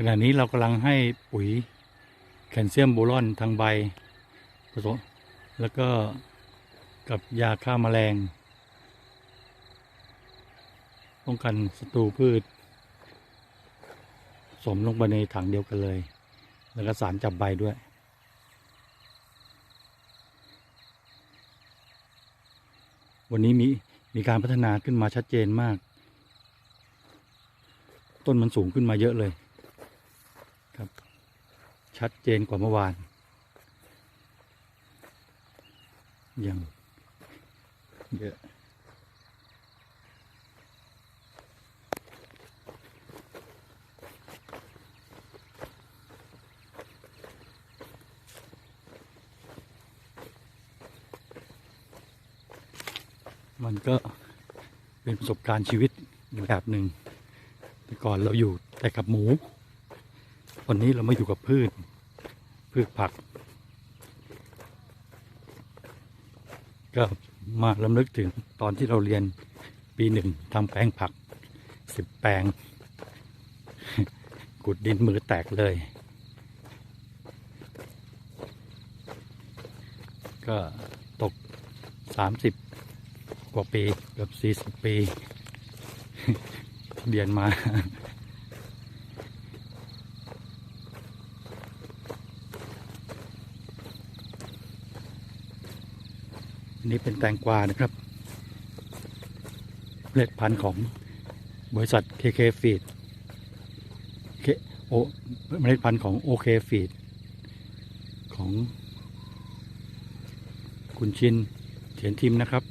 ขณะนี้เรากำลังให้ปุ๋ยแคลเซียมโบรอนทางใบผสมแล้วก็กับยาฆ่าแมลงป้องกันศัตรูพืชสมลงไปในถังเดียวกันเลย แล้วก็สารจับใบด้วย วันนี้มีมีการพัฒนาขึ้นมาชัดเจนมาก ต้นมันสูงขึ้นมาเยอะเลย ชัดเจนกว่าเมื่อวาน อย่างเยอะมันก็เป็นประสบการณ์ชีวิตอีกแบบหนึ่งแต่ก่อนเราอยู่แต่กับหมู วันนี้เรามาอยู่กับพืช พืชผัก ก็มาลำลึกถึงตอนที่เราเรียนปีหนึ่งทำแปลงผักสิบแปลงกุดดินมือแตกเลย ก็ตกสามสิบกว่าปีเกือบสี่สิบปี เรียนมา อันนี้เป็นแตงกวานะครับเมล็ดพันธุ์ของบริษัท KK Feed โอเมล็ดพันธุ์ของ OK Feed ของคุณชินเฉียนทิมนะครับ